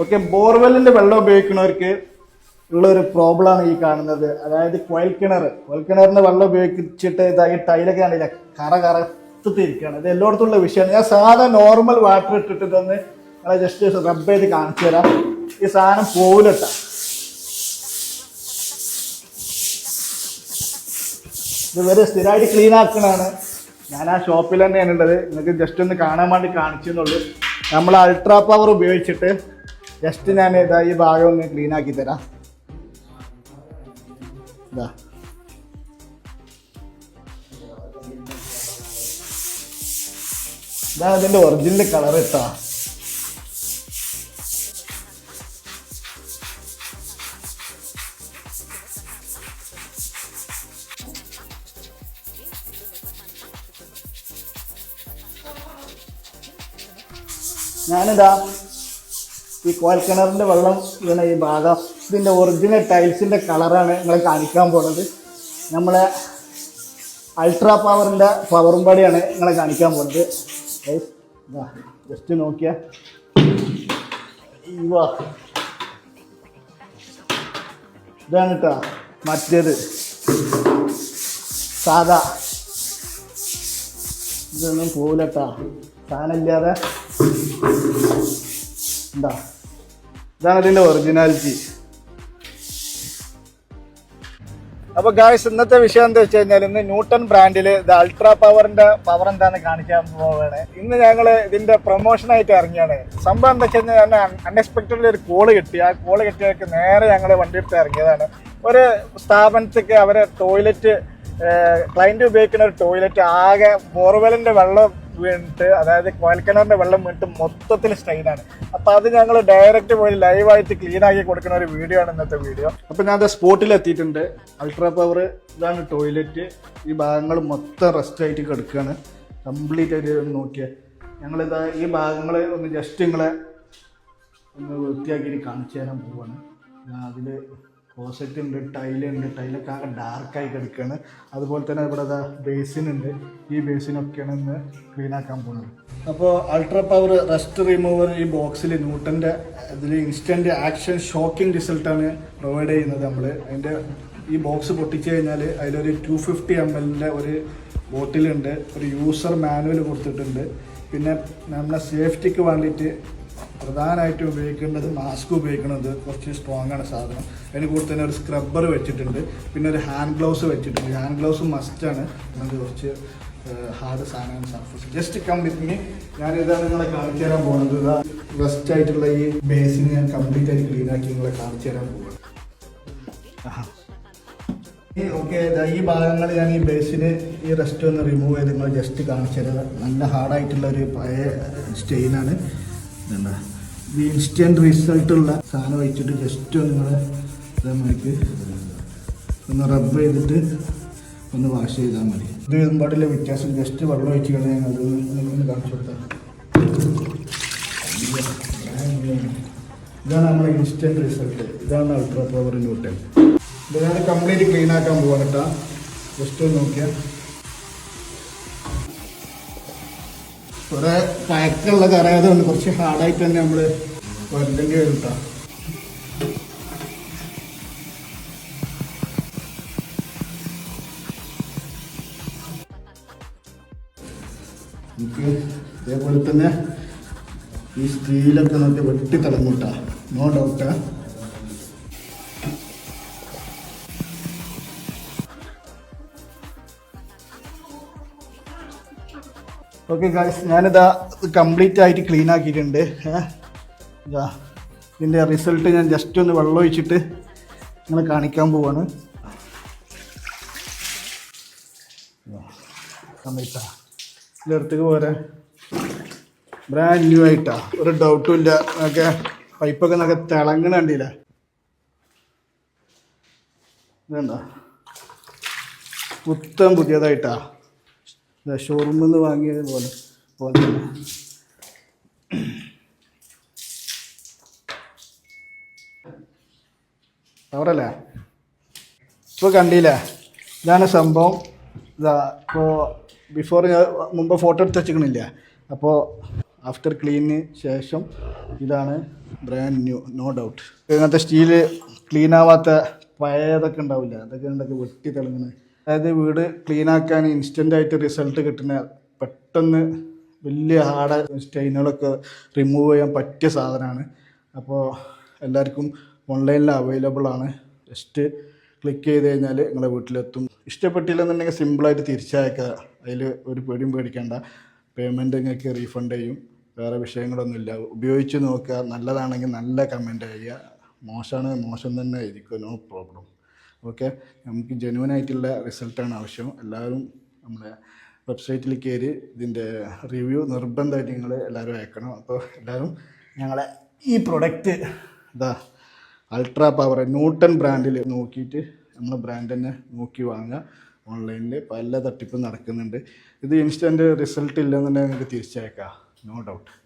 Okay ബോർവെല്ലിന്റെ വെള്ളം ഉപയോഗിക്കുന്നവർക്ക് ഉള്ള ഒരു പ്രോബ്ലമാണ് ഈ കാണുന്നത്. അതായത് കുഴൽ കിണർ. കുഴൽ കിണറിന്റെ വെള്ളം ഉപയോഗിച്ചിട്ട് ഇതായി ടൈലൊക്കെ ആണ് കറ കറത്തിരിക്കുകയാണ് ഇത് എല്ലായിടത്തും ഉള്ള വിഷയമാണ്. ഞാൻ സാധാ നോർമൽ വാട്ടർ ഇട്ടിട്ട് ഇതൊന്ന് നിങ്ങളെ ജസ്റ്റ് റബ്ബ് ചെയ്ത് കാണിച്ചു തരാം. ഈ സാധനം പോവില്ലട്ട. ഇത് വെറുതെ സ്ഥിരമായിട്ട് ക്ലീൻ ആക്കണതാണ്. ഞാൻ ആ ഷോപ്പിൽ തന്നെയാണ് ഉള്ളത്. നിങ്ങൾക്ക് ജസ്റ്റ് ഒന്ന് കാണാൻ വേണ്ടി കാണിച്ചെന്നുള്ളൂ. നമ്മൾ അൾട്രാ പവർ ഉപയോഗിച്ചിട്ട് ജസ്റ്റ് ഞാൻ ഇതാ ഈ ഭാഗം ഒന്ന് ക്ലീൻ ആക്കി തരാം. ഇതാ അതിന്റെ ഒറിജിനൽ കളർ ഇട്ടാ. ഞാനിതാ ഈ കോൽക്കിണറിന്റെ വെള്ളം വീണ ഈ ഭാഗം ഇതിന്റെ ഒറിജിനൽ ടൈൽസിന്റെ കളറാണ് നിങ്ങളെ കാണിക്കാൻ പോണത്. നമ്മളെ അൾട്രാ പവറിന്റെ പവറും പടിയാണ് നിങ്ങളെ കാണിക്കാൻ പോണത്. ജസ്റ്റ് നോക്കിയ. ഇതാണ് കേട്ടോ മറ്റേത്. സാധാ. ഇതൊന്നും പോവില്ലട്ടാ സാധനമില്ലാതെ എന്താ ഇതാണ് ഇതിന്റെ ഒറിജിനാലിറ്റി അപ്പൊ ഗായ്സ് ഇന്നത്തെ വിഷയം എന്താ വെച്ച് കഴിഞ്ഞാൽ ഇന്ന് ന്യൂട്ടൺ ബ്രാൻഡിൽ ഇത് അൾട്രാ പവറിന്റെ പവർ എന്താന്ന് കാണിക്കാൻ പോവുകയാണ് ഇന്ന് ഞങ്ങൾ ഇതിന്റെ പ്രൊമോഷൻ ആയിട്ട് ഇറങ്ങിയാണ്. സംഭവം എന്താ വെച്ച് കഴിഞ്ഞാൽ അൺഎക്സ്പെക്ടഡ് ഒരു കോൾ കിട്ടി. ആ കോൾ കിട്ടിയതൊക്കെ നേരെ ഞങ്ങൾ വണ്ടി എടുത്ത് ഇറങ്ങിയതാണ്. ഒരു സ്ഥാപനത്തേക്ക് അവരെ ടോയ്ലറ്റ് ക്ലൈന്റ് ഉപയോഗിക്കുന്ന ഒരു ടോയ്ലറ്റ് ആകെ ബോർവെലിന്റെ വെള്ളം വീണിട്ട് അതായത് കോയൽക്കിണറിന്റെ വെള്ളം വീണിട്ട് മൊത്തത്തിൽ സ്ട്രെയിനാണ് അപ്പൊ അത് ഞങ്ങൾ ഡയറക്റ്റ് പോയി ലൈവായിട്ട് ക്ലീൻ ആക്കി കൊടുക്കുന്ന ഒരു വീഡിയോ ആണ് ഇന്നത്തെ വീഡിയോ അപ്പൊ ഞാൻ സ്പോട്ടിൽ എത്തിയിട്ടുണ്ട്. അൾട്രാ പവർ ഇതാണ് ടോയ്ലറ്റ് ഈ ഭാഗങ്ങൾ മൊത്തം റെസ്റ്റ് ആയിട്ട് കിടക്കുകയാണ് കംപ്ലീറ്റ് ആയിട്ട് നോക്കിയ. ഞങ്ങളിതാ ഈ ഭാഗങ്ങൾ ഒന്ന് ജസ്റ്റ് നിങ്ങളെ ഒന്ന് വൃത്തിയാക്കി കാണിച്ചു തരാൻ പോവാണ്. അതിൽ ക്ലോസറ്റ് ഉണ്ട് ടൈലുണ്ട് ടൈലൊക്കെ ആകെ ഡാർക്കായി കിടക്കുകയാണ് അതുപോലെ തന്നെ ഇവിടെ അതാ ബേസിൻ ഉണ്ട്. ഈ ബേസിനൊക്കെയാണ് ഇന്ന് ക്ലീൻ ആക്കാൻ പോകുന്നത്. അപ്പോൾ അൾട്രാ പവർ റെസ്റ്റ് റിമൂവർ ഈ ബോക്സിൽ ന്യൂട്ടന്റെ ഇതിൽ ഇൻസ്റ്റന്റ് ആക്ഷൻ ഷോക്കിംഗ് റിസൾട്ടാണ് പ്രൊവൈഡ് ചെയ്യുന്നത് നമ്മൾ അതിന്റെ ഈ ബോക്സ് പൊട്ടിച്ച് കഴിഞ്ഞാൽ അതിലൊരു ടു ഫിഫ്റ്റി എം എല്ലിന്റെ ഒരു ബോട്ടിലുണ്ട് ഒരു യൂസർ മാനുവൽ കൊടുത്തിട്ടുണ്ട്. പിന്നെ നമ്മുടെ സേഫ്റ്റിക്ക് വേണ്ടിയിട്ട് പ്രധാനമായിട്ടും ഉപയോഗിക്കേണ്ടത് മാസ്ക് ഉപയോഗിക്കുന്നത് കുറച്ച് സ്ട്രോങ് ആണ് സാധനം. അതിന് കൂടെ തന്നെ ഒരു സ്ക്രബ്ബർ വെച്ചിട്ടുണ്ട്. പിന്നെ ഒരു ഹാൻഡ് ഗ്ലൗസ് വെച്ചിട്ടുണ്ട്. ഹാൻഡ് ഗ്ലൗസ് മസ്റ്റ് ആണ്. നമുക്ക് കുറച്ച് ഹാർഡ് സാധനമാണ് surface just come with me ഞാൻ ഇതാണ് നിങ്ങളെ കാണിച്ചു തരാൻ പോകുന്നത്. ഇതാ ആയിട്ടുള്ള ഈ ബേസിന് ഞാൻ കംപ്ലീറ്റ് ആയിട്ട് ക്ലീൻ ആക്കി നിങ്ങളെ കാണിച്ചു തരാൻ പോകുന്നത്. ഓക്കെ ഈ ഭാഗങ്ങൾ ഞാൻ ഈ ബേസിന് ഈ റെസ്റ്റ് ഒന്ന് റിമൂവ് ചെയ്ത് നിങ്ങൾ ജസ്റ്റ് കാണിച്ചു തരാം. നല്ല ഹാർഡായിട്ടുള്ള ഒരു പഴയ സ്റ്റെയിനാണ് ഇതുണ്ട ഈ ഇൻസ്റ്റന്റ് റിസൾട്ടുള്ള സാധനം വെച്ചിട്ട് ജസ്റ്റ് നിങ്ങൾ ഇതേമാതിരിക്ക് ഒന്ന് റബ്ബ് ചെയ്തിട്ട് ഒന്ന് വാഷ് ചെയ്താൽ മതി. ഇത് പാടില്ല വ്യത്യാസം? ജസ്റ്റ് വെള്ളം ഒഴിച്ച് കഴിഞ്ഞാൽ അത് ഒന്ന് കാണിച്ചു കൊടുത്താൽ ഇതാണ് നമ്മുടെ ഇൻസ്റ്റന്റ് റിസൾട്ട് ഇതാണ് അൾട്രാ പവർ ന്യൂട്ടൺ ഇതാണ് കംപ്ലീറ്റ് ക്ലീൻ ആക്കാൻ പോകാൻ കേട്ടോ ജസ്റ്റ് ഒന്ന് നോക്കിയാൽ കുറെ പഴക്കമുള്ള കറിയായതുകൊണ്ട് കുറച്ച് ഹാർഡായിട്ട് തന്നെ നമ്മൾ വരേണ്ടി വരും കേട്ടോ നമുക്ക് ഇതേപോലെ തന്നെ ഈ സ്റ്റീലൊക്കെ നോക്കി വെട്ടി തിളങ്ങൂട്ടാ നോ ഡൗട്ടാ ഓക്കെ ഗായ്സ് ഞാനിതാ കംപ്ലീറ്റ് ആയിട്ട് ക്ലീൻ ആക്കിയിട്ടുണ്ട്. ഇതാ ഇതിന്റെ റിസൾട്ട് ഞാൻ ജസ്റ്റ് ഒന്ന് വെള്ളം ഒഴിച്ചിട്ട് നിങ്ങൾ കാണിക്കാൻ പോവാണ്. സമയത്താ. ഇതിനടുത്തേക്ക് പോരെ. ബ്രാൻഡ് ന്യൂ ആയിട്ടാ. ഒരു ഡൗട്ടും ഇല്ല. ഒക്കെ പൈപ്പൊക്കെ നമുക്ക് തിളങ്ങണ കണ്ടില്ല? ഇതെന്താ? പുത്തം പുതിയതായിട്ടാ. ഷോറൂമിൽ നിന്ന് വാങ്ങിയത് പോലെ പോലെ. തന്നെ. അവിടല്ലേ ഇപ്പോൾ കണ്ടില്ലേ? ഇതാണ് സംഭവം. ഇതാ ഇപ്പോൾ ബിഫോർ മുമ്പ് ഫോട്ടോ എടുത്ത് വെച്ചിക്കണില്ല അപ്പോൾ ആഫ്റ്റർ ക്ലീനിന് ശേഷം ഇതാണ് ബ്രാൻഡ് ന്യൂ നോ ഡൗട്ട് ഇങ്ങനത്തെ സ്റ്റീൽ ക്ലീൻ ആവാത്ത പഴയതൊക്കെ ഉണ്ടാവില്ല? അതൊക്കെ ഉണ്ടൊക്കെ വെട്ടി തിളങ്ങുന്നത് അതായത് വീട് ക്ലീൻ ആക്കാൻ ഇൻസ്റ്റന്റ് ആയിട്ട് റിസൾട്ട് കിട്ടുന്ന പെട്ടെന്ന് വലിയ ഹാർഡ് സ്റ്റെയിനുകളൊക്കെ റിമൂവ് ചെയ്യാൻ പറ്റിയ സാധനമാണ്. അപ്പോൾ എല്ലാവർക്കും ഓൺലൈനിൽ അവൈലബിൾ ആണ്. ജസ്റ്റ് ക്ലിക്ക് ചെയ്ത് കഴിഞ്ഞാൽ നിങ്ങളെ വീട്ടിലെത്തും. ഇഷ്ടപ്പെട്ടില്ലെന്നുണ്ടെങ്കിൽ സിമ്പിളായിട്ട് തിരിച്ചയക്കുക. അതിൽ ഒരു പേടിയും പേടിക്കേണ്ട. പേയ്മെന്റ് നിങ്ങൾക്ക് റീഫണ്ട് ചെയ്യും. വേറെ വിഷയങ്ങളൊന്നുമില്ല ഉപയോഗിച്ച് നോക്കുക. നല്ലതാണെങ്കിൽ നല്ല കമന്റ് ചെയ്യുക. മോശമാണെങ്കിൽ മോശം തന്നെ ആയിരിക്കും. No problem okay? നമുക്ക് ജെനുവൻ ആയിട്ടുള്ള റിസൾട്ടാണ് ആവശ്യം. എല്ലാവരും നമ്മുടെ വെബ്സൈറ്റിൽ കയറി ഇതിന്റെ റിവ്യൂ നിർബന്ധമായിട്ട് നിങ്ങൾ എല്ലാവരും അയക്കണം. അപ്പോൾ എല്ലാവരും ഞങ്ങളെ ഈ പ്രൊഡക്റ്റ് ഇതാ അൾട്രാ പവർ ന്യൂട്ടൺ ബ്രാൻഡിൽ നോക്കിയിട്ട് നമ്മൾ ബ്രാൻഡ് തന്നെ നോക്കി വാങ്ങുക. ഓൺലൈനിൽ പല തട്ടിപ്പും നടക്കുന്നുണ്ട്. ഇത് ഇൻസ്റ്റന്റ് റിസൾട്ട് ഇല്ലെന്നുണ്ടെങ്കിൽ നിങ്ങൾക്ക് തിരിച്ചയക്കാം. No doubt.